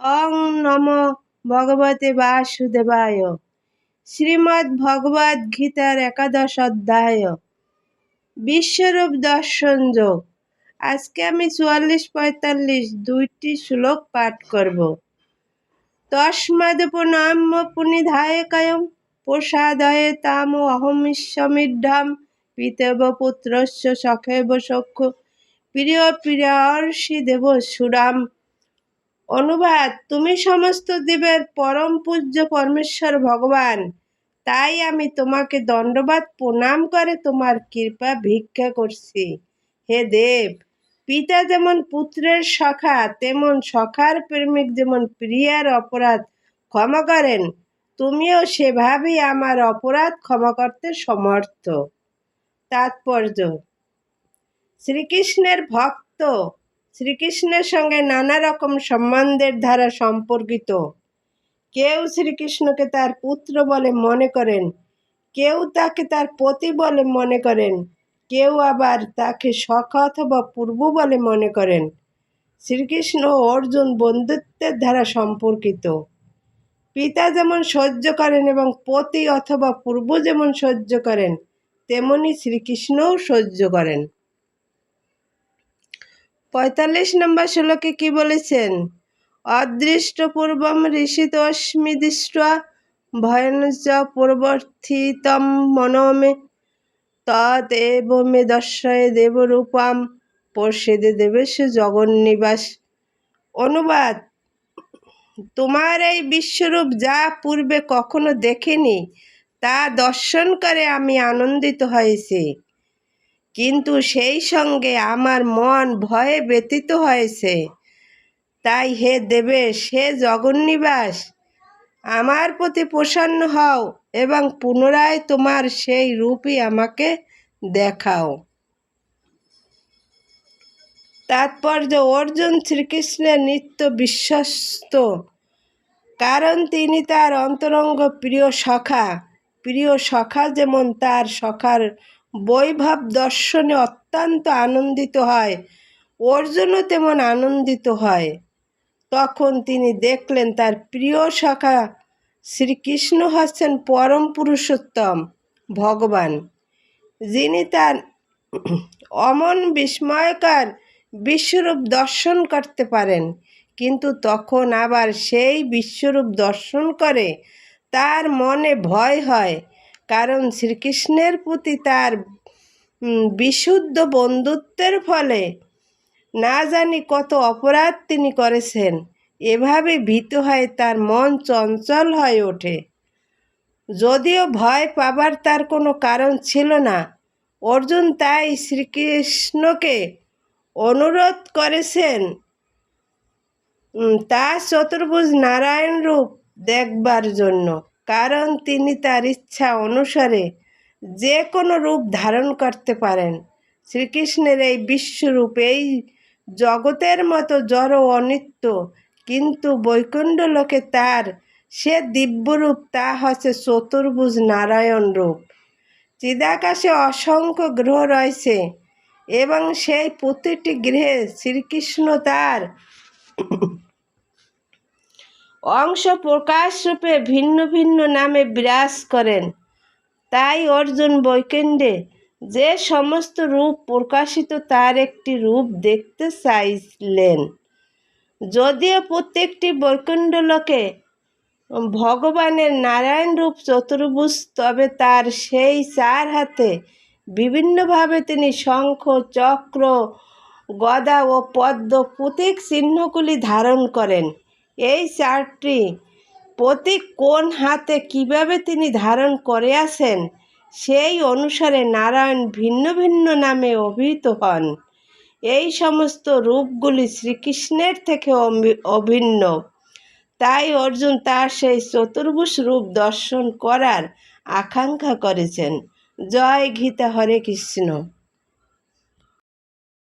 অং নম ভগবতে বাসুদেবায়। শ্রীমদ্ ভগবদ গীতার একাদশ অধ্যায়। বিশ্বরূপ দর্শন যোগ। আজকে আমি চুয়াল্লিশ পঁয়তাল্লিশ দুইটি শ্লোক পাঠ করব। তস্মাদুপনাম্য পুনিধায় কায়ম প্রসাদয়ে তাম অহমিষ্যমিঢ্যাম পিতব পুত্রস্য সখেব সখ্য। প্রিয় প্রিয়র্ষি দেব সুরাম। অনুবাদ, তুমি সমস্ত দেবের পরম পূজ্য পরমেশ্বর ভগবান। তাই আমি তোমাকে দণ্ডবাদ প্রণাম করে তোমার কৃপা ভিক্ষা করছি। হে দেব, পিতা যেমন পুত্রের সখা, তেমন সখার প্রেমিক যেমন প্রিয়ার অপরাধ ক্ষমা করেন, তুমিও সেভাবেই আমার অপরাধ ক্ষমা করতে সমর্থ। তাৎপর্য, শ্রীকৃষ্ণের ভক্ত শ্রীকৃষ্ণের সঙ্গে নানা রকম সম্বন্ধের দ্বারা সম্পর্কিত। কেউ শ্রীকৃষ্ণকে তার পুত্র বলে মনে করেন, কেউ তাকে তার পতি বলে মনে করেন, কেউ আবার তাকে সখা অথবা পূর্ব বলে মনে করেন। শ্রীকৃষ্ণ ও অর্জুন বন্ধুত্বের দ্বারা সম্পর্কিত। পিতা যেমন সহ্য করেন এবং পতি অথবা পূর্ব যেমন সহ্য করেন, তেমনি শ্রীকৃষ্ণও সহ্য করেন। পঁয়তাল্লিশ নম্বর শ্লোকে কি বলেছেন? অদৃষ্টপূর্বম ঋষিতস্মি দৃষ্টা ভয়নচ পূর্বর্থিতম মনমে তৎ মে দর্শয়ে দেবরূপাম পর্ষেদে দেবেশ জগন্নিবাস। অনুবাদ, তোমার এই বিশ্বরূপ যা পূর্বে কখনো দেখিনি, তা দর্শন করে আমি আনন্দিত হয়েছি। কিন্তু সেই সঙ্গে আমার মন ভয়ে ব্যতীত হয়েছে। তাই হে দেবে, সে জগন্নিবাস, আমার প্রতি প্রসন্ন হও এবং পুনরায় তোমার সেই রূপই আমাকে দেখাও। তাৎপর্য, অর্জুন শ্রীকৃষ্ণের নিত্য বিশ্বস্ত, কারণ তিনি তার অন্তরঙ্গ প্রিয় সখা। প্রিয় সখা যেমন তার সখার বৈভব দর্শনে অত্যন্ত আনন্দিত হয়, অর্জুনও তেমন আনন্দিত হয়। তখন তিনি দেখলেন তার প্রিয় শাখা শ্রীকৃষ্ণ হচ্ছেন পরম পুরুষোত্তম ভগবান, যিনি তার অমন বিস্ময়কার বিশ্বরূপ দর্শন করতে পারেন। কিন্তু তখন আবার সেই বিশ্বরূপ দর্শন করে তার মনে ভয় হয়। কারণ শ্রীকৃষ্ণের প্রতি তার বিশুদ্ধ বন্ধুত্বের ফলে না জানি কত অপরাধ তিনি করেছেন। এভাবে ভীত হয়ে তার মন চঞ্চল হয়ে ওঠে। যদিও ভয় পাবার তার কোনো কারণ ছিল না, অর্জুন তাই শ্রীকৃষ্ণকে অনুরোধ করেছেন তার চতুর্ভুজ নারায়ণ রূপ দেখবার জন্য। কারণ তিনি তার ইচ্ছা অনুসারে যে কোনো রূপ ধারণ করতে পারেন। শ্রীকৃষ্ণের এই বিশ্বরূপ, এই জগতের মতো জড় অনিত্য, কিন্তু বৈকুণ্ঠ লোকে তার সে দিব্যরূপ, তা হচ্ছে চতুর্ভুজ নারায়ণ রূপ। চিদাকাশে অসংখ্য গ্রহ রয়েছে এবং সেই প্রতিটি গৃহে শ্রীকৃষ্ণ তার অংশ প্রকাশ রূপে ভিন্ন ভিন্ন নামে বিরাজ করেন। তাই অর্জুন বৈকুণ্ডে যে সমস্ত রূপ প্রকাশিত, তার একটি রূপ দেখতে চাইলেন। যদিও প্রত্যেকটি বৈকুণ্ঠ লোকে ভগবানের নারায়ণ রূপ চতুর্ভুজ, তবে তার সেই চার হাতে বিভিন্নভাবে তিনি শঙ্খ, চক্র, গদা ও পদ্ম প্রতীক চিহ্নগুলি ধারণ করেন। এই চারটি প্রতীক কোন হাতে কীভাবে তিনি ধারণ করে আসেন সেই অনুসারে নারায়ণ ভিন্ন ভিন্ন নামে অভিহিত হন। এই সমস্ত রূপগুলি শ্রীকৃষ্ণের থেকে অভিন্ন। তাই অর্জুন তার সেই চতুর্ভুজ রূপ দর্শন করার আকাঙ্ক্ষা করেছেন। জয় গীতা হরে কৃষ্ণ।